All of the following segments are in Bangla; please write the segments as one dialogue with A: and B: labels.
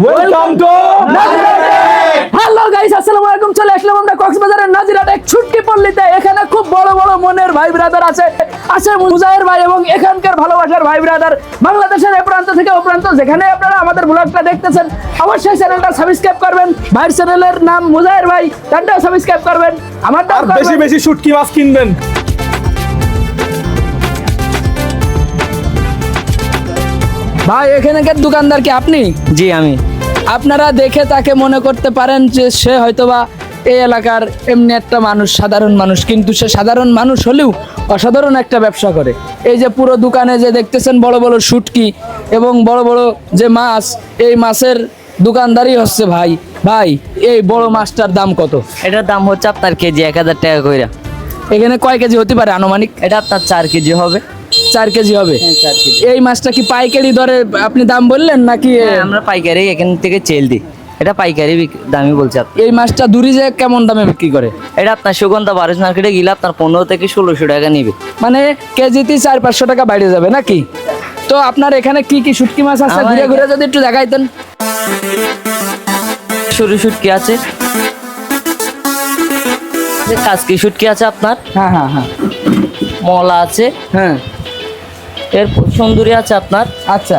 A: ওয়েলকাম টু
B: হ্যালো গাইস আসসালামু আলাইকুম চলে আসলাম আমরা কক্সবাজারের নাজিরাট এক ছুটকি পল্লীতে। এখানে খুব বড় বড় মনের ভাই ব্রাদার আছে। আছে মুজাহের ভাই এবং এখানকার ভালোবাসার ভাই ব্রাদার বাংলাদেশের এ প্রান্ত থেকে ও প্রান্ত যেখানে আপনারা আমাদের ব্লগটা দেখতেছেন অবশ্যই চ্যানেলটা সাবস্ক্রাইব করবেন। ভাইয়ের চ্যানেলের নাম মুজাহের ভাই তারটাও সাবস্ক্রাইব করবেন। আমারটাও
A: বেশি বেশি শুটকি মাছ কিনবেন।
B: ভাই এখানকার দোকানদার কি আপনি?
C: জি আমি।
B: আপনারা দেখে তাকে মনে করতে পারেন যে সে হয়তোবা এই এলাকার এমনি একটা মানুষ সাধারণ মানুষ কিন্তু সে সাধারণ মানুষ হলেও অসাধারণ একটা ব্যবসা করে। এই যে পুরো দোকানে যে দেখতেছেন বড় বড় শুটকি এবং বড় বড় যে মাছ এই মাছের দোকানদারই হচ্ছে ভাই। ভাই এই বড় মাছটার দাম কত?
C: এটার দাম হচ্ছে আপনার কেজি এক হাজার টাকা কইরা।
B: এখানে কয় কেজি হতে পারে আনুমানিক?
C: এটা আপনার চার কেজি হবে।
B: চার কেজি হবে। এই মাছটা কি পাইকারি দরে আপনি দাম বললেন নাকি
C: আমরা পাইকারি এখান থেকে চেল দিই। এটা পাইকারি দামই বলছি
B: এই মাছটা দূরি যে কেমন দামে বিক্রি করে?
C: এটা আপনার সুগন্ধা বারোশ মার্কেটে গেলে আপনার পনেরো থেকে ষোলোশো টাকা নিবে।
B: মানে কেজিতে চার পাঁচশো টাকা বাইরে যাবে নাকি? তো আপনার এখানে কি কি শুটকি মাছ আছে? ঘুরে ঘুরে যদি একটু দেখাইতেন
C: সরু শুটকি আছে। কাজকি শুটকি আছে আপনার।
B: হ্যাঁ হ্যাঁ হ্যাঁ।
C: মলা আছে।
B: হ্যাঁ।
C: এর সুন্দরী আছে আপনার।
B: আচ্ছা।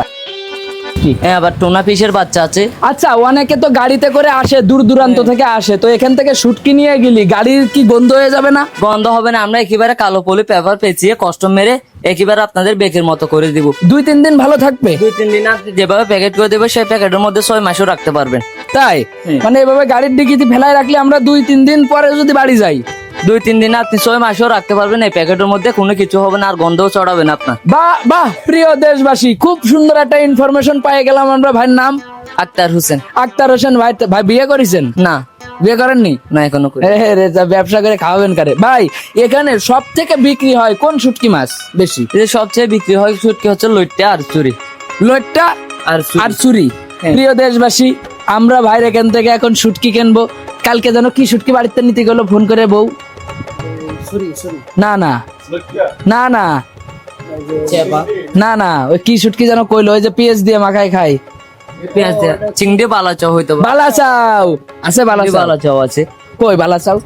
C: হ্যাঁ আবার টোনা ফিশের বাচ্চা আছে।
B: আচ্ছা অনেকে তো গাড়িতে করে আসে দূর দূরান্ত থেকে আসে তো এখান থেকে শুটকি নিয়ে গেলি গাড়ির কি গন্ধ হয়ে যাবে না?
C: গন্ধ হবে না আমরা একেবারে কালো পলি পেপার পেঁচিয়ে কষ্ট মেরে একেবারে আপনাদের বেকের মতো করে দিব।
B: দুই তিন দিন ভালো থাকবে?
C: দুই তিন দিন আপনি যেভাবে প্যাকেট করে দেবে সেই প্যাকেটের মধ্যে ছয় মাসও রাখতে পারবেন।
B: তাই? মানে এভাবে গাড়ির ডিকিতে ফেলায় রাখলে আমরা দুই তিন দিন পরে যদি বাড়ি যাই
C: দুই তিন দিন আপনি ছয় মাসও রাখতে পারবেন এই প্যাকেটের মধ্যে কোনো কিছু হবে না আর গন্ধও চড়াবে না আপনার।
B: বাহ বাহ প্রিয় দেশবাসী খুব সুন্দর একটা ইনফরমেশন পেয়ে গেলাম আমরা ভাইয়ের নাম।
C: আক্তার হোসেন।
B: আক্তার হোসেন ভাই ভাই বিয়ে করেছেন?
C: না।
B: বিয়ে করেননি?
C: না এখনও করি।
B: রে, ব্যবসা করে খাওয়াবেন কারে। ভাই এখানে সব থেকে বিক্রি হয় কোন শুটকি মাছ বেশি?
C: যে সবচেয়ে বিক্রি হয় সুটকি হচ্ছে লইট্টা আর চুরি।
B: লোটটা
C: আর চুরি।
B: আর চুরি।
C: হ্যাঁ।
B: প্রিয় দেশবাসী আমরা ভাইয়ের এখান থেকে এখন শুটকি কিনবো। কালকে যেন কি শুটকি বাড়িতে নিতে গেলো ফোন করে বউ। না না। না না। না না। ওই কি শুটকি যেন কইলো ওই যে পেঁয়াজ দিয়ে মাখায় খাই
C: পেঁয়াজ দেয়া। চিংড়ি বালা চাও হইতে
B: বালা চাও। আছে বালা
C: বালা চাও আছে।
B: কই বালা চাও?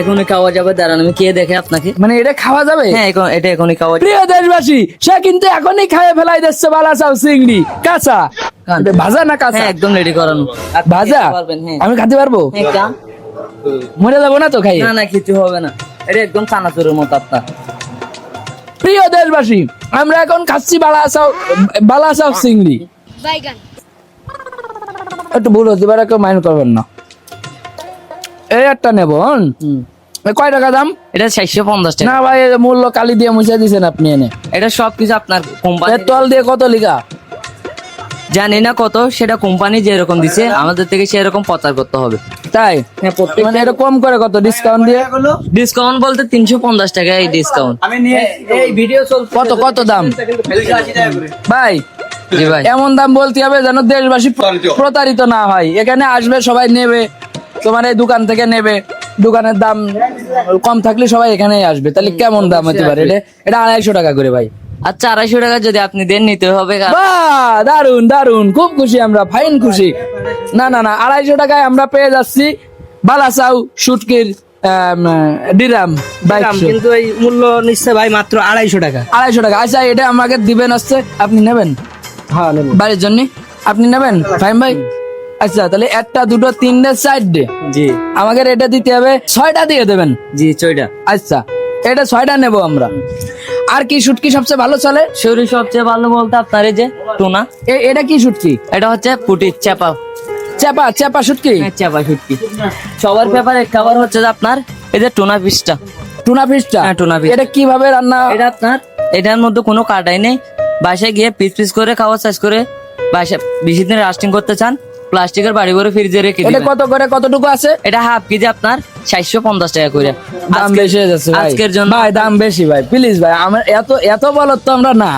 C: এখনই খাওয়া যাবে দাঁড়ান আমি কে দেখে আপনাকে।
B: মানে এটা খাওয়া যাবে?
C: হ্যাঁ এখন এটা এখনই খাওয়া
B: প্রিয় দেশবাসী সে কিন্তু এখনই খাইয়ে ফেলাই দিচ্ছে বালা চাও চিংড়ি কাঁচা। ভাজা না কাঁচা?
C: হ্যাঁ একদম রেডি করানো।
B: ভাজা?
C: হ্যাঁ।
B: আমি খাতে পারব?
C: হ্যাঁ।
B: মরে যাব না তো খাই
C: না না কিছু হবে না। এটা একদম চানাচুরের মতো আপনার
B: প্রিয় দেশবাসী আমরা এখন খাচ্ছি বালা চাও বালা চাও চিংড়ি একটু ভুল হতে পারে কেউ মাইন্ড করবেন না। এই একটা নেব কয় টাকা দাম?
C: এটা চারশো পঞ্চাশ টাকা।
B: না ভাই মূল্য কালি দিয়ে মুছে দিয়েছেন আপনি এনে।
C: এটা সবকিছু আপনার কোম্পানি
B: তল দিয়ে কত লিখা
C: জানি না কত সেটা কোম্পানি যেরকম দিছে আমাদের থেকে সেরকম প্রচার করতে হবে।
B: তাই?
C: হ্যাঁ প্রত্যেক
B: মানে এটা কম করে কত? ডিসকাউন্ট দিয়ে?
C: ডিসকাউন্ট বলতে তিনশো পঞ্চাশ টাকা এই ডিসকাউন্ট
B: কত কত দাম? ভাই
C: জি ভাই।
B: এমন দাম বলতে হবে যেন দেশবাসী প্রতারিত। না হয়। এখানে আসবে সবাই নেবে তোমার এই দোকান থেকে নেবে। দোকানের দাম কম থাকলে সবাই এখানেই আসবে। তাহলে কেমন দাম হতে পারে? এটা এটা আড়াইশো টাকা করে ভাই।
C: আচ্ছা আড়াইশো টাকা যদি আপনি দেন নিতে হবে
B: বাহ দারুণ দারুণ খুব খুশি আমরা ফাইন খুশি। না না না আড়াইশো টাকায় আমরা পেয়ে যাচ্ছি বালাসাউ শুটকির ডিরাম বাইকশো
D: কিন্তু এই মূল্য নিচ্ছে ভাই মাত্র আড়াইশো টাকা।
B: আড়াইশো টাকা। আচ্ছা এটা আমাকে দিবেন হচ্ছে আপনি নেবেন?
D: হ্যাঁ নেব।
B: বাড়ির জন্য? আপনি নেবেন? ফাইন ভাই? আচ্ছা তাহলে একটা দুটো তিনটে চারটে।
C: জি।
B: আমাকে এটা দিতে হবে ছয়টা দিয়ে দেবেন।
C: জি চইটা
B: আচ্ছা এটা ছয়টা নেব আমরা। আর কি শুটকি সবচেয়ে ভালো চলে?
C: শরীর সবচেয়ে ভালো বলতে আপনার এই যে টুনা।
B: এটা কি শুটকি?
C: এটা হচ্ছে পুটির চাপা
B: চেপা চেপা শুটকি?
C: হ্যাঁ, চাপা শুটকি। সবার ব্যাপারে খাবার হচ্ছে যে আপনার এই যে টুনা পিসটা।
B: টুনা ফিশটা
C: হ্যাঁ, টুনা fish।
B: এটা কীভাবে রান্না?
C: এটা আপনার এটার মধ্যে কোনো কাটাই নেই। বাসায় গিয়ে পিস পিস করে খাওয়া শেষ করে বাসায় বেশি দিন রাস্টিং করতে চান প্লাস্টিকের বাড়ি করে ফ্রিজে রেখে
B: এটা কত করে? কতটুকু আছে?
C: এটা হাফ কেজি আপনার চারশো পঞ্চাশ টাকা করে।
B: দাম বেশি হয়ে যাচ্ছে ভাই।
C: আজকের জন্য
B: ভাই দাম বেশি ভাই। প্লিজ ভাই আমার এত এত বলত তো আমরা না।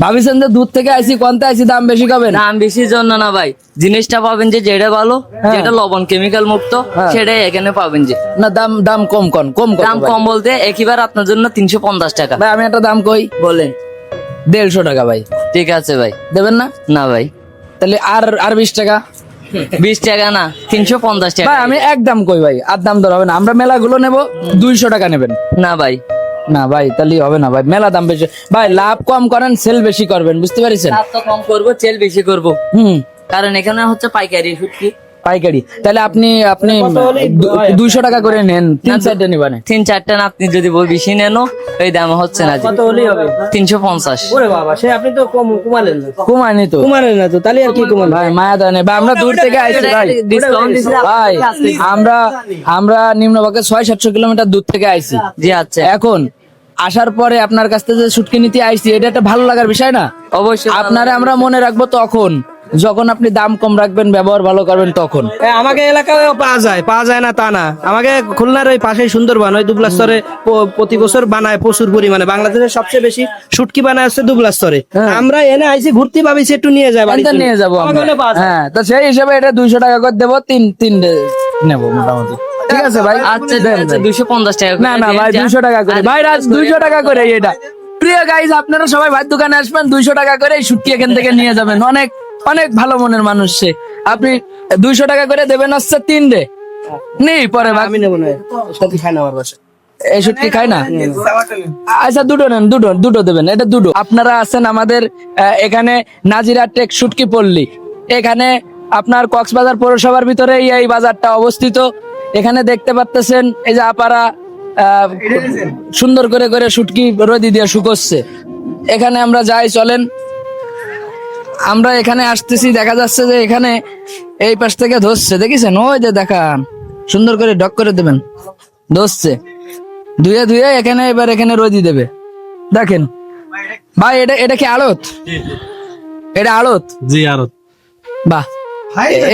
B: ভাবিছেন যে দূর থেকে আইছি কোনতে আইছি দাম বেশি কবেন?
C: দাম বেশির জন্য না ভাই। জিনিসটা পাবেন যে যেটা ভালো
B: হ্যাঁ।
C: যেটা লবণ কেমিক্যাল মুক্ত
B: হ্যাঁ।
C: সেটাই এখানে পাবেন যে।
B: না দাম দাম কম কম কম
C: দাম কম বলতে একইবার আপনার জন্য তিনশো পঞ্চাশ টাকা।
B: ভাই আমি একটা দাম কই?
C: বলেন।
B: দেড়শো টাকা ভাই।
C: ঠিক আছে ভাই।
B: দেবেন না?
C: না ভাই।
B: তাহলে আর আর বিশ টাকা?
C: বিশ টাকা না তিনশো পঞ্চাশ টাকা।
B: ভাই আমি একদম কই ভাই আর দাম দর হবে না। আমরা মেলাগুলো নেব দুইশো টাকা নেবেন।
C: না ভাই।
B: না ভাই তাহলে হবে না ভাই মেলা দাম বেশি। ভাই লাভ কম করেন সেল বেশি করবেন বুঝতে পারছেন?
C: লাভ তো কম করব চেল বেশি করব।
B: হুম।
C: কারণ এখানে হচ্ছে পাইকারি শুটকি।
B: পাইকারি। তাহলে আপনি আপনি দুইশো টাকা করে নেন তিন চারটে নিবানে।
C: তিন চারটা না আপনি যদি বেশি নেন ওই দাম হচ্ছে না
D: কত হলেই হবে।
C: তিনশো পঞ্চাশ।
D: ওরে বাবা সে আপনি তো কম কুমালেন না।
B: কমায়নি তো।
D: কুমালেন না তো তাহলে আর কি কুমাল?
B: ভাই মায়া দানে। ভাই আমরা দূর থেকে আইছি ভাই।
C: ডিসকাউন্ট
B: ভাই আমরা আমরা নিম্নভাগে ছয় সাতশো কিলোমিটার দূর থেকে আইছি।
C: জি আচ্ছা।
B: এখন আসার পরে আপনার কাছ থেকে যে শুটকি নিতে আইছি এটা একটা ভালো লাগার বিষয় না?
C: অবশ্যই
B: আপনারা আমরা মনে রাখব তখন। যখন আপনি দাম কম রাখবেন ব্যবহার ভালো করবেন তখন।
D: আমাকে এলাকায় পাওয়া যায় পাওয়া যায় না তা না। আমাকে খুলনার ওই পাশে সুন্দরবন ওই দুবলা স্তরে প্রতি বছর বানায় প্রচুর পরিমাণে। বাংলাদেশের সবচেয়ে বেশি শুটকি বানায় হচ্ছে দুবলা স্তরে। আমরা এনে আইছি ঘুরতে ভাবিছি একটু নিয়ে যায়
B: এটা নিয়ে যাব হ্যাঁ তো সেই হিসাবে এটা দুইশো টাকা করে দেবো তিন তিন নেব মোটামুটি। ঠিক আছে ভাই?
C: আচ্ছা
B: দেন,
C: আচ্ছা
B: দেন।
C: দুইশো পঞ্চাশ টাকা
B: না না ভাই। দুইশো টাকা করে। ভাই রাজ দুইশো টাকা করে এটা প্রিয় গাইজ আপনারা সবাই ভাই দোকানে আসবেন দুইশো টাকা করে শুটকি এখান থেকে নিয়ে যাবেন। অনেক অনেক ভালো মনের মানুষ সে। আপনি দুইশো টাকা করে দেবেন হচ্ছে তিন রে নেই পরে
D: আমি নেব না সাথে খাই না আমার বাসা।
B: এই শুটকি খায় না? আচ্ছা দুটো নেন দুটো দুটো দেবেন এটা দুটো। আপনারা আছেন আমাদের এখানে নাজিরা টেক শুটকি পল্লী। এখানে আপনার কক্সবাজার পৌরসভার ভিতরে এই বাজারটা অবস্থিত। এখানে দেখতে পাচ্তেছেন এই যে আপারা আহ, সুন্দর করে করে শুটকি রদি দিয়ে শুকোচ্ছে। এখানে আমরা যাই চলেন। আমরা এখানে আসতেছি দেখা যাচ্ছে যে এখানে এই পাশ থেকে ধরছে। দেখেছেন? ওই যে দেখান। সুন্দর করে ডক করে দেবেন। ধরছে। ধুয়ে ধুয়ে এখানে এবার এখানে রোদি দেবে। দেখেন। ভাই এটা এটা কি আড়ত? এটা আড়ত?
A: জি আড়ত।
B: বাহ।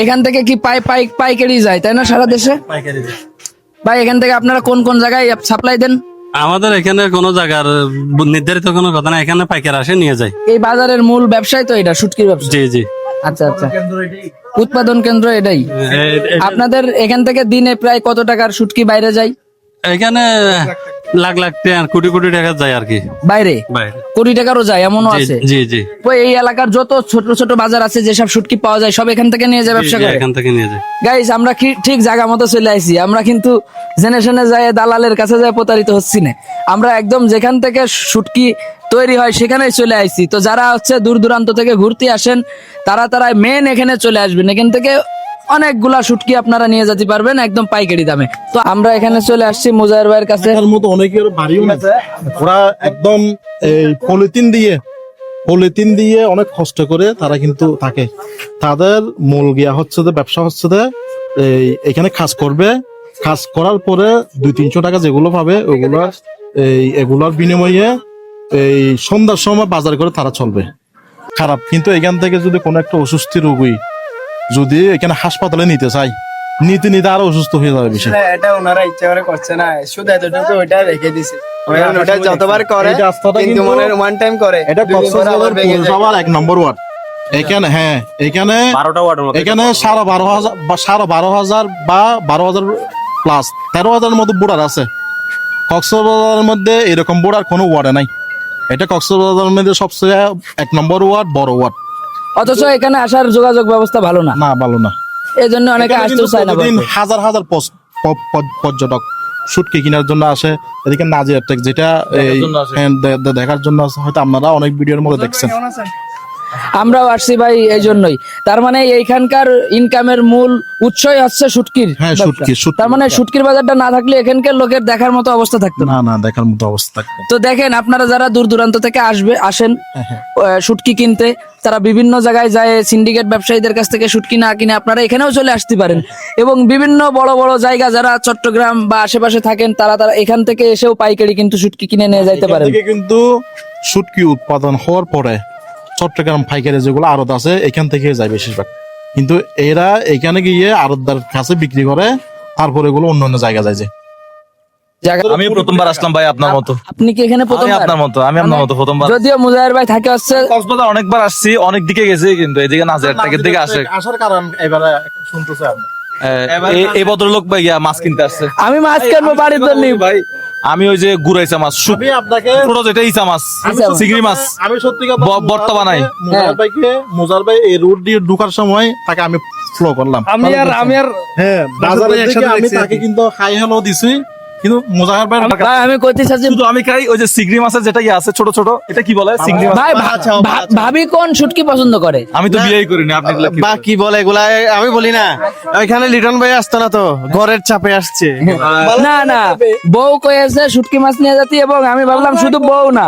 B: এখান থেকে কি পাই পাই পাইকারি যায় তাই না সারা দেশে? ভাই এখান থেকে আপনারা কোন কোন জায়গায় সাপ্লাই দেন?
A: আমাদের এখানে কোনো জায়গার নির্ধারিত কোনো কথা না এখানে পাইকার আসে নিয়ে যায়।
B: এই বাজারের মূল ব্যবসায় তো এটা শুটকির ব্যবসা?
A: জি জি।
B: আচ্ছা আচ্ছা। উৎপাদন কেন্দ্র এটাই? আপনাদের এখান থেকে দিনে প্রায় কত টাকার সুটকি বাইরে যায়?
A: এখানে লাখ লাখ টাকা কোটি কোটি টাকা যায় আর কি।
B: বাইরে? কোটি টাকারও যায় এমনও আছে?
A: জি জি।
B: তো এই এলাকার যত ছোট ছোট বাজার আছে যেসব শুটকি পাওয়া যায় সব এখান থেকে নিয়ে যায় ব্যবসা করে?
A: এখান থেকে নিয়ে যায়।
B: গাইস আমরা ঠিক জায়গা মতো চলে আইছি? আমরা কিন্তু জেনে শুনে যাই দালালের কাছে যায় প্রতারিত হচ্ছি না। আমরা একদম যেখান থেকে শুটকি তৈরি হয় সেখানেই চলে আইছি। তো যারা হচ্ছে দূর দূরান্ত থেকে ঘুরতে আসেন তারা তারা মেন এখানে চলে আসবেন। এখান থেকে অনেকগুলা শুটকি আপনারা নিয়ে যেতে পারবেন একদম পাইকারি দামে। তো আমরা এখানে চলে আসছি মুজাহির ভাইয়ের কাছে।
E: মতো অনেকের বাড়িও ওরা একদম এই পলিথিন দিয়ে পলিথিন দিয়ে অনেক কষ্ট করে তারা কিন্তু থাকে। তাদের মূল গিয়া হচ্ছে যে ব্যবসা হচ্ছে যে এই এখানে কাজ করবে। কাজ করার পরে দুই তিনশো টাকা যেগুলো পাবে ওগুলো এই এগুলোর বিনিময়ে এই সন্ধ্যার সময় বাজার করে তারা চলবে। খারাপ কিন্তু এখান থেকে যদি কোনো একটা অসুস্থ রোগী যদি এখানে হাসপাতালে নিতে চাই নিতে নিতে আরও অসুস্থ হয়ে যাবে বেশি।
F: এটা ওনারা ইচ্ছা করে করছে না। শুধু এতটুকু ওইটা রেখে দিছে। ওটা যতবার করে কিন্তু মনে ওয়ান টাইম করে।
E: এটা কক্সবাজার পৌরসভার এক নম্বর ওয়ার্ড। এখানে হ্যাঁ এখানে এখানে সাড়ে বারো হাজার বা সাড়ে বারো হাজার বা বারো হাজার প্লাস তেরো হাজারের মতো বোর্ডার আছে। কক্সবাজারের মধ্যে এরকম বোর্ডার কোনো ওয়ার্ডে নাই। এটা কক্সবাজারের মধ্যে সবচেয়ে এক নম্বর ওয়ার্ড বড় ওয়ার্ড
B: অথচ এখানে আসার যোগাযোগ ব্যবস্থা ভালো না।
E: না ভালো না।
B: এই জন্য অনেকে
E: আসতে
B: আসতেও চায় না
E: প্রতিদিন হাজার হাজার পর্যটক শুটকি কেনার জন্য আসে। এদিকে নাজিয়া টেক যেটা হ্যাঁ, দেখার জন্য আসে। হয়তো আপনারা অনেক ভিডিওর মধ্যে দেখছেন।
B: আমরাও আসছি ভাই এই জন্যই তার মানে এইখানকার ইনকামের মূল উৎসই হচ্ছে শুটকির
E: হ্যাঁ। শুটকি, শুটকি
B: তার মানে
E: ব্যবসা।
B: শুটকির বাজারটা না থাকলে এখানকার লোকের দেখার মতো অবস্থা থাকতো
E: না। না দেখার মতো অবস্থা
B: তো দেখেন আপনারা যারা দূর দূরান্ত থেকে আসবে আসেন
E: হ্যাঁ,
B: আহ, শুটকি কিনতে তারা বিভিন্ন জায়গায় যায় সিন্ডিকেট ব্যবসায়ীদের কাছ থেকে শুটকি না কিনে আপনারা এখানেও চলে আসতে পারেন। এবং বিভিন্ন বড় বড় জায়গা যারা চট্টগ্রাম বা আশেপাশে থাকেন তারা তারা এখান থেকে এসেও পাইকারি কিন্তু শুটকি কিনে নিয়ে যাইতে পারেন।
E: কিন্তু শুটকি উৎপাদন হওয়ার পরে চট্টগ্রাম পাইকারি যেগুলো আড়ত আছে এখান থেকে যায় বেশিরভাগ। কিন্তু এরা এখানে গিয়ে আড়তদার কাছে বিক্রি করে তারপরে এগুলো অন্য অন্য জায়গা যায় যে।
G: আমি প্রথমবার আসলাম ভাই আপনার মতো।
B: আপনি কি এখানে
G: আমি
B: প্রথম
G: আপনার মতো আমি আপনার মতো প্রথমবার।
B: যদিও মুজাহির ভাই থাকে
G: কক্সবাজার অনেকবার আসছি অনেক দিকে গেছি কিন্তু এদিকে নাজির দিকে আসে।
E: আসার কারণ এবারে শুনতেছে আপনি
G: এই- এই ভদ্রলোক ভাই মাছ কিনতে আসছে।
B: আমি মাছ কিনবো বাড়ির জন্য।
G: ভাই। আমি ওই যে গুড়াই মাছ শুক-
E: আমি আপনাকে
G: ছোট যেটা ইচা মাছ চিংড়ি মাছ
E: আমি সত্যি কথা
G: ব- বর্তা বানাই।
E: মুজার ভাইকে মুজার ভাই এই রোড দিয়ে ঢুকার সময় তাকে আমি ফ্লো করলাম।
D: আমি আর আমি আর
E: হ্যাঁ বাজারে দিকে আমি তাকে কিন্তু খাই হ্যালো দিছি। কিন্তু মুজাহার ভাই
B: ভাই আমি কইতে চাচ্ছি
G: শুধু আমি খাই ওই যে মাছের যেটা ইয়ে আছে ছোট ছোট এটা কি বলে? মাছ।
B: ভাই। ভাবি কোন শুটকি পছন্দ করে?
G: আমি তো বিয়েই করিনি আপনি
F: বা কি বলে এগুলা? আমি বলি না। ওইখানে লিটন ভাই আসতো না তো ঘরের চাপে আসছে।
B: না না বউ কয়েছে শুটকি মাছ নিয়ে যাতি এবং আমি ভাবলাম শুধু বউ না।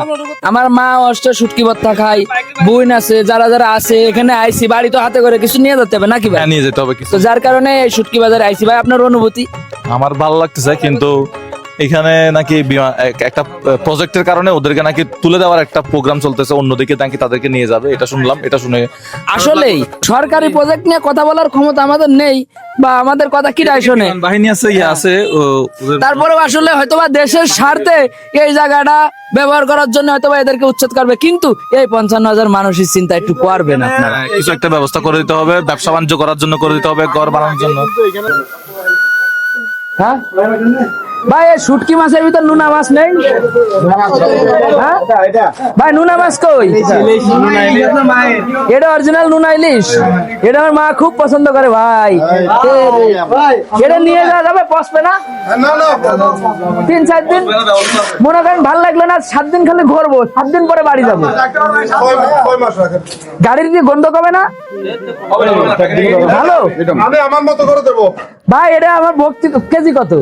B: আমার মা অষ্ট শুটকি ভর্তা খাই বোন আছে যারা যারা আছে এখানে আইসি বাড়ি তো হাতে করে কিছু নিয়ে যেতে হবে নাকি ভাই?
G: হ্যাঁ, নিয়ে যেতে হবে কিছু।
B: তো যার কারণে শুটকি বাজারে আইসি ভাই আপনার অনুভূতি?
G: আমার ভালো লাগতেছে কিন্তু এখানে নাকি একটা প্রজেক্টের কারণে ওদেরকে নাকি তুলে দেওয়ার একটা প্রোগ্রাম চলতেছে অন্যদিকে নাকি তাদেরকে নিয়ে যাবে এটা শুনলাম এটা শুনে
B: আসলেই সরকারি প্রজেক্ট নিয়ে কথা বলার ক্ষমতা আমাদের নেই বা আমাদের কথা কি রায় শোনে?
G: বাহিনী আছে ইয়ে আছে
B: তারপরেও আসলে হয়তোবা দেশের স্বার্থে এই জায়গাটা ব্যবহার করার জন্য হয়তোবা এদেরকে উচ্ছেদ করবে কিন্তু এই পঞ্চান্ন হাজার মানুষের চিন্তা একটু করবেন আপনারা।
G: হ্যাঁ, কিছু একটা ব্যবস্থা করে দিতে হবে ব্যবসা বাণিজ্য করার জন্য করে দিতে হবে ঘর বানানোর জন্য।
B: হ্যাঁ? ভাই শুটকি মাছের ভিতর নুনা মাছ নেই? হ্যাঁ? ভাই নুনা মাছ কই? এটা অরিজিনাল নুনা ইলিশ। এটা আমার মা খুব পছন্দ করে ভাই। এটা নিয়ে যাওয়া যাবে পচবে না? তিন চার দিন? মনে করেন ভালো লাগল না সাত দিন খালি ঘুরবো সাত দিন পরে বাড়ি যাব। গাড়ির দিয়ে গন্ধ কবে না? ভালো?
H: আমি আমার মতো করে দেবো।
B: ভাই এটা আমার ভক্তি কেজি কত?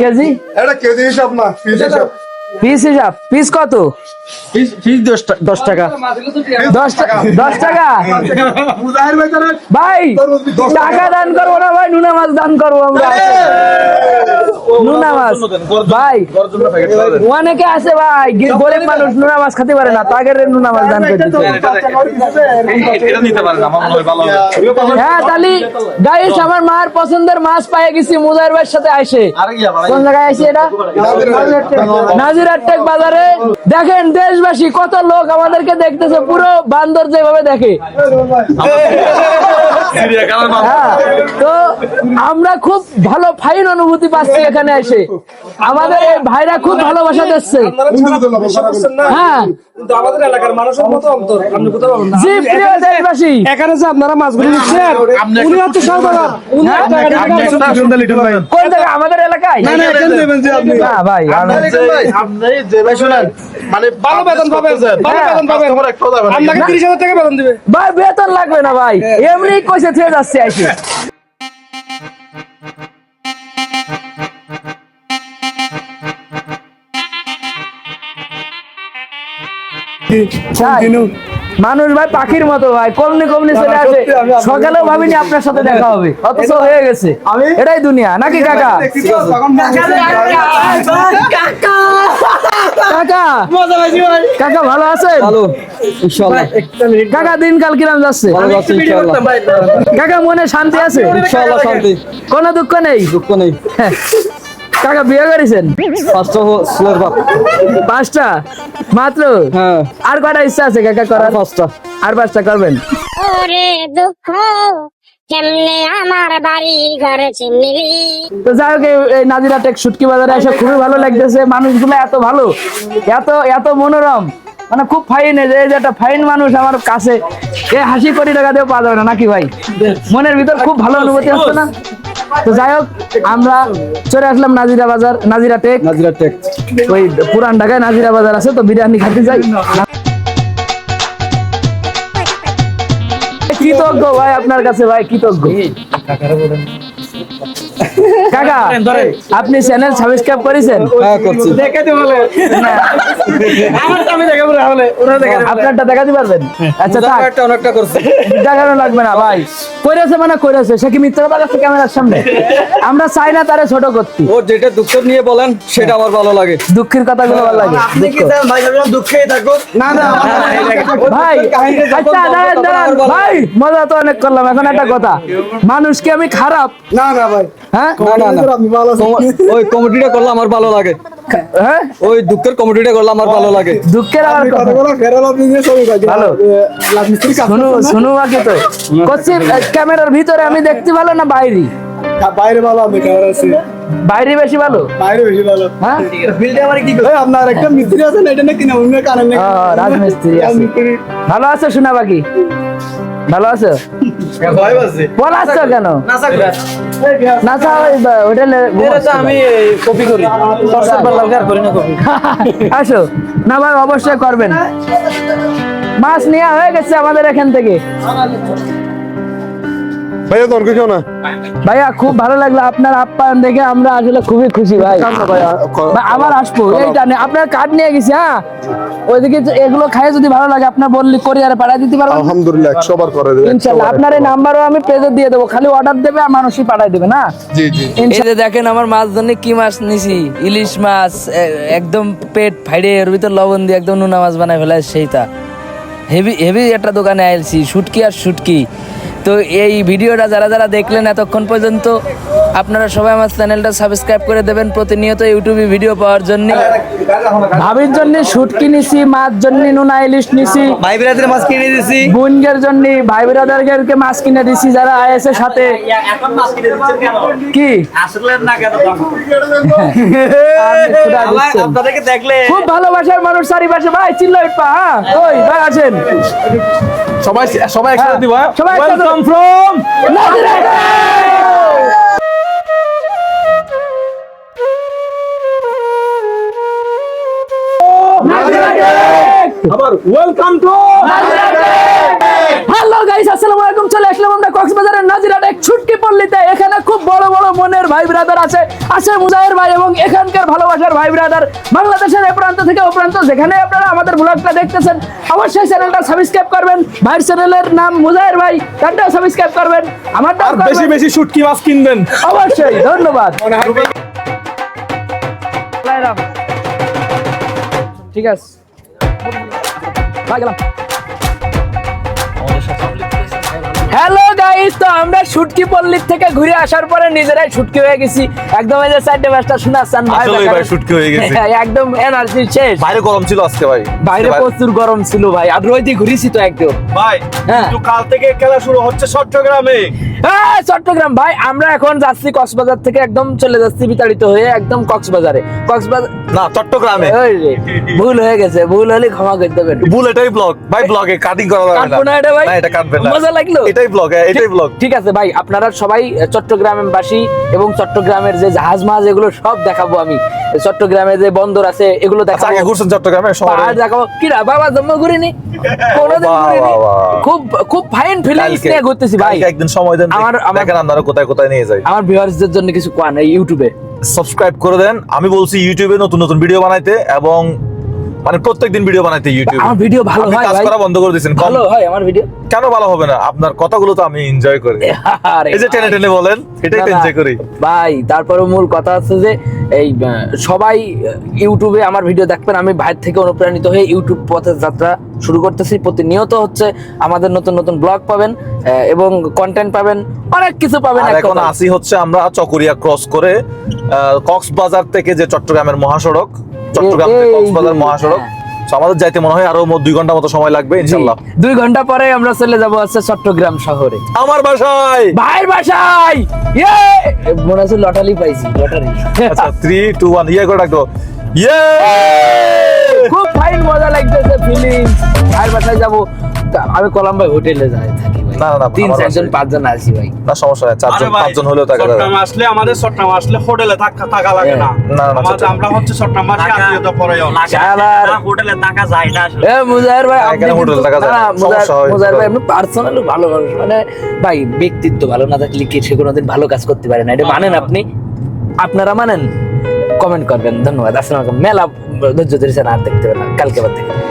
B: কেজি?
H: এটা কেজি হিসাব না পিস হিসাব।
B: পিস হিসাব। পিস কত?
D: ফিস দশ টাকা।
B: দশ টাকা দশ টাকা। ভাই টাকা। দান করব না ভাই নুনা মাছ দান করব আমরা। নুনা মাছ। ভাই অনেকে আছে ভাই গরিব মানুষ নুনা মাছ খেতে পারে না নুনা মাছ দান করে দিতে
G: এটা নিতে পারেন আমার হয়
B: হ্যাঁ তাহলে গাইস আমার মার পছন্দের মাছ পাই গেছি মুজাহির ভাইয়ের সাথে আসে কোন জায়গায় আসে এটা? নাজিরার টেক। বাজারে। দেখেন দেশবাসী কত লোক আমাদেরকে দেখতেছে পুরো বান্দর যেভাবে দেখে। হ্যাঁ তো আমরা খুব ভালো ফাইন অনুভূতি পাচ্ছি এখানে এসে। আমাদের এই ভাইরা খুব ভালোবাসা দিচ্ছে। হ্যাঁ।
D: আমাদের এলাকার মানুষের মতো অন্তর আপনি কোথাও পাবেন না
B: জি প্রিয় দেশবাসী।
D: এখানে যে আপনারা মাছগুলি নিচ্ছেন উনি হচ্ছে সরকার উনি এক টাকা দিতে পারবেন না।
B: কোন জায়গা? আমাদের এলাকায়?
D: না, না, এখানে দেবেন যে আপনি।
B: না ভাই
E: আপনি যে ভাই শুনেন। মানে
D: ভালো বেতন পাবেন ভালো
B: হ্যাঁ।
D: বেতন পাবেন?
E: তোমার একটা যাবে না।
D: আপনাকে তিরিশ হাজার টাকা বেতন দিবে।
B: ভাই বেতন লাগবে না ভাই। এমনি কইছে থেকে যাচ্ছে আইসি। তাই? মানুষ ভাই পাখির মতো ভাই কমনি কমনি চলে আসে। সকালেও ভাবিনি আপনার সাথে দেখা হবে। অথচ হয়ে গেছে। এটাই দুনিয়া নাকি কাকা? কাকা কাকা ভালো আছেন? কাকা দিনকাল কিরাম যাচ্ছে? কাকা মনে শান্তি আছে? কোনো দুঃখ নেই? দুঃখ নেই। কাকা বিয়ে করেছেন? পাঁচটা মাত্র? আর কটা ইচ্ছা আছে কাকা করার? পাঁচটা। আর পাঁচটা করবেন?
I: ওরে দুঃখ কেমনে আমার বাড়ি ঘরে চিনলি
B: তো যাই হোক এই- এই নাজিরা টেক শুটকি বাজারে এসে খুবই ভালো লাগতেছে। মানুষগুলো এত ভালো এত এত মনোরম। মানে খুব ফাইন এই যে একটা ফাইন মানুষ আমার কাছে। এ হাসি কোটি টাকা দিয়ে পাওয়া যাবে না নাকি ভাই? মনের ভিতর খুব ভালো অনুভূতি হচ্ছে না? তো যাই হোক আমরা চলে আসলাম নাজিরা বাজার নাজিরা টেক। নাজিরা টেক। ওই পুরান ঢাকায় নাজিরা বাজার আছে তো বিরিয়ানি খেতে যাই। কৃতজ্ঞ ভাই আপনার কাছে ভাই কৃতজ্ঞ। কাকা আপনি চ্যানেল সাবস্ক্রাইব করেছেন
D: দেখাতে বলে আমার আমি দেখাবো না ওরা দেখে
B: আপনারটা দেখাতে পারবেন আচ্ছা থাক
D: একটা অনেকটা করছে
B: দেখানো লাগবে না ভাই কইরাছে মানে কইরাছে সে কি কথা কাছে ক্যামেরার সামনে আমরা চাই না তারে ছোট করতে
D: ও যেটা দুঃখ নিয়ে বলেন সেটা আমার ভালো লাগে
B: দুঃখের কথাগুলো ভালো লাগে দুঃখ।
D: ভাই দুঃখেই থাকো না না
B: ভাই আচ্ছা দাঁড়ান দাঁড়ান ভাই মজা তো অনেক করলাম এখন একটা কথা মানুষকে আমি খারাপ
D: না না ভাই
B: হ্যাঁ?
D: না না ওই কমেডিটা করলে আমার ভালো লাগে।
B: হ্যাঁ?
D: ওই দুঃখের কমেডিটা করলে আমার ভালো লাগে।
B: দুঃখের আমার ভালো শুনু শুনু আগে তো। করছি ক্যামেরার ভিতরে আমি দেখতে ভালো না বাইরে?
H: বাইরে ভালো আমি ক্যামেরা আছি।
B: বাইরে বেশি ভালো?
F: বাইরে বেশি ভালো।
B: হ্যাঁ?
F: ফিল্ডে আমার কি করে আপনার একটা মিস্ত্রি আছে না এটা নাকি না? অন্য কারণে
B: রাজমিস্ত্রি আছে। ভালো আছো শোনা বাকি ভালো আছো? বল আসছো কেন? না স্যার ওই হোটেলে
D: আমি কপি করি। করি না কপি?
B: আসো। না ভাই অবশ্যই করবেন। মাছ নেওয়া হয়ে গেছে আমাদের এখান থেকে।
H: ভাইয়া তোর কিছু না?
B: ভাইয়া খুব ভালো লাগল আপনার আপ্যায়ন দেখে আমরা আসলে খুবই খুশি ভাই। আবার আসব এইটা নিয়ে আপনার কার্ড নিয়ে গেছি হ্যাঁ? ওইদিকে এগুলো খাই যদি ভালো লাগে আপনার বললি কোরিয়ারে পাঠিয়ে দিতে পারবেন?
H: আলহামদুলিল্লাহ একশো বার করে দেবে
B: ইনশাল্লাহ আপনার এই নাম্বারও আমি পেজে দিয়ে দেবো খালি অর্ডার দেবে আর মানুষই পাঠিয়ে দেবে না?
H: জি জি।
C: এই যে দেখেন আমার মাছ জন্য কি মাছ নিছি? ইলিশ মাছ একদম পেট ফাইড়ে এর ভিতর লবণ দিয়ে একদম নোনা মাছ বানায় ফেলে সেইটা। হেভি হেভি একটা দোকানে আইলছি শুটকি আর শুটকি। তো এই ভিডিওটা যারা যারা দেখলেন এতক্ষণ পর্যন্ত, আপনারা সবাই আমার চ্যানেলটা সাবস্ক্রাইব করে দেবেন। প্রতিনিয়ত ইউটিউবে ভিডিও পাওয়ার জন্য।
B: ভাবির জন্য শুটকি নিছি মাছ জন্য নুনা ইলিশ নিছি।
D: ভাই বিরাদের মাছ কিনে দিছি।
B: বোনগের জন্য ভাই ব্রাদারকে মাছ কিনে দিছি যারা আইএস এর সাথে। কি? খুব ভালোবাসার মানুষ চারিপাশে। ভাই চিল্লা উঠবা হ্যাঁ? ওই ভাই আছেন
G: সবাই সবাই একসাথে দিব। হ্যাঁ?
B: সবাই
G: ওয়েলকাম ফ্রম
B: আবার ওয়েলকাম টু হ্যালো গাইস আসসালামু আলাইকুম চলে আসলাম আমরা কক্সবাজারের নাজিরাট এক ছুটকি পল্লীতে। এখানে খুব বড় বড় মনের ভাই ব্রাদার আছে আছে মুজাহির ভাই এবং এখানকার ভালোবাসার ভাই ব্রাদার বাংলাদেশের এ প্রান্ত থেকে ও প্রান্ত যেখানে আপনারা আমাদের ব্লগটা দেখতেছেন অবশ্যই চ্যানেলটা সাবস্ক্রাইব করবেন। ভাইয়ের চ্যানেলের নাম মুজাহির ভাই তারটাও সাবস্ক্রাইব করবেন।
G: আর বেশি বেশি শুটকি মাছ কিনবেন।
B: অবশ্যই ধন্যবাদ। ঠিক আছে। বাই গেলাম। হ্যালো গাইস তো আমরা শুটকি পল্লীর থেকে ঘুরে আসার পরে নিজেরাই শুটকি হয়ে গেছি। একদম এই যে চারটে পাঁচটা শোনাচ্ছেন ভাই
G: ভাই শুটকি হয়ে গেছি।
B: একদম এনার্জি শেষ।
G: বাইরে গরম ছিল আজকে ভাই।
B: বাইরে প্রচুর গরম ছিল ভাই। আর রোদে ঘুরেছি তো একদম।
G: ভাই
B: হ্যাঁ।
G: কিন্তু কাল থেকে খেলা শুরু হচ্ছে চট্টগ্রামে।
B: এই, চট্টগ্রাম ভাই আমরা এখন যাচ্ছি কক্সবাজার থেকে একদম চলে যাচ্ছি বিতাড়িত হয়ে একদম কক্সবাজারে। কক্সবাজার
G: না চট্টগ্রামে।
B: ভুল হয়ে গেছে ভুল হলে ক্ষমা করে দেবেন।
G: ভুল এটাই ব্লগ ভাই ব্লগে কাটিং করা যাবে
B: না। এটা ভাই?
G: না এটা কাটবে না।
B: মজা লাগল?
G: এটাই ব্লগ এটাই ব্লগ
B: ঠিক আছে ভাই আপনারা সবাই চট্টগ্রামবাসী এবং চট্টগ্রামের যে জাহাজ মাছ এগুলো সব দেখাবো আমি। চট্টগ্রামে যে বন্দর আছে এগুলো
G: আচ্ছা
B: দেখাবো।
G: আগে ঘুরছেন চট্টগ্রামে শহরে
B: দেখাবো। কিরা বাবা জন্ম ঘুরিনি। কোনোদিন। খুব খুব ফাইন ফিলিংস নিয়ে ঘুরতেছি ভাই।
G: একদিন সময় দেন
B: আমার- আমার-
G: দেখেন আপনারা কোথায় কোথায় নিয়ে যাই।
B: আমার ভিউয়ার্সদের জন্য কিছু কোয়া নাই ইউটিউবে
G: সাবস্ক্রাইব করে দেন। আমি বলছি ইউটিউবে নতুন নতুন ভিডিও বানাইতে এবং মানে প্রত্যেকদিন ভিডিও বানাইতে ইউটিউবে
B: আমার ভিডিও ভালো হয়
G: কাজ করা বন্ধ করে দিয়েছেন
B: ভালো হয় আমার ভিডিও
G: কেন ভালো হবে না? আপনার কথাগুলো তো আমি এনজয় করি। এই যে টেনে টেনে বলেন এটাই তো এনজয় করি।
B: ভাই তারপরে মূল কথা হচ্ছে যে এই সবাই ইউটিউবে আমার ভিডিও দেখবেন। আমি বাইরে থেকে অনুপ্রাণিত হয়ে ইউটিউব পথের যাত্রা শুরু করতেছি। প্রতিনিয়ত হচ্ছে আমাদের নতুন নতুন ব্লগ পাবেন এবং কন্টেন্ট পাবেন। অনেক কিছু পাবেন
G: এখন আসি হচ্ছে আমরা চকরিয়া ক্রস করে কক্সবাজার থেকে যে চট্টগ্রামের মহাসড়ক। চট্টগ্রাম কক্সবাজার মহাসড়ক।
B: হ্যাঁ।
G: আমাদের যাইতে মনে হয় আরও দুই ঘণ্টা মতো সময় লাগবে ইনশাল্লাহ
B: দুই ঘণ্টা পরে আমরা চলে যাব হচ্ছে চট্টগ্রাম শহরে।
G: আমার বাসায়!
B: ভাইয়ের বাসায়! ইয়ে! মনে হচ্ছে লটারি পাইছি লটারি।
G: আচ্ছা থ্রি টু ওয়ান ইয়ে করে রাখতো ইয়ে!
B: খুব ফাইন মজা লাগতেছে ফিলিংস ভাইয়ের বাসায় যাব। আমি কলাম ভাই হোটেলে যাই থাকি।
G: না, না, না,
B: তিন চারজন পাঁচজন আছি ভাই।
G: না সমস্যা নাই চারজন পাঁচজন হলেও টাকা যাবে
J: চট্টগ্রাম আসলে আমাদের চট্টগ্রাম আসলে হোটেলে থাকা থাকা লাগে না।
G: না, না,
J: আমরা হচ্ছে চট্টগ্রাম মাসে আত্মীয়তা পরে
B: শালার
F: হোটেলে টাকা যায় না আসলে।
B: এ মুজাহির ভাই আপনি
G: হোটেলে থাকা যায়
B: না,
G: না,
B: না, মুজাহির-
G: সমস্যা।
B: মুজাহির ভাই আপনি পার্সোনালি ভালো মানুষ। মানে ভাই ব্যক্তিত্ব ভালো না থাকলে কি সে কোনোদিন ভালো কাজ করতে পারে না? এটা মানেন আপনি? আপনারা মানেন? কমেন্ট করবেন ধন্যবাদ। আসসালামু আলাইকুম। মেলা ধৈর্য ধরেছেন আর দেখতে পেলাম কালকে আবার দেখবেন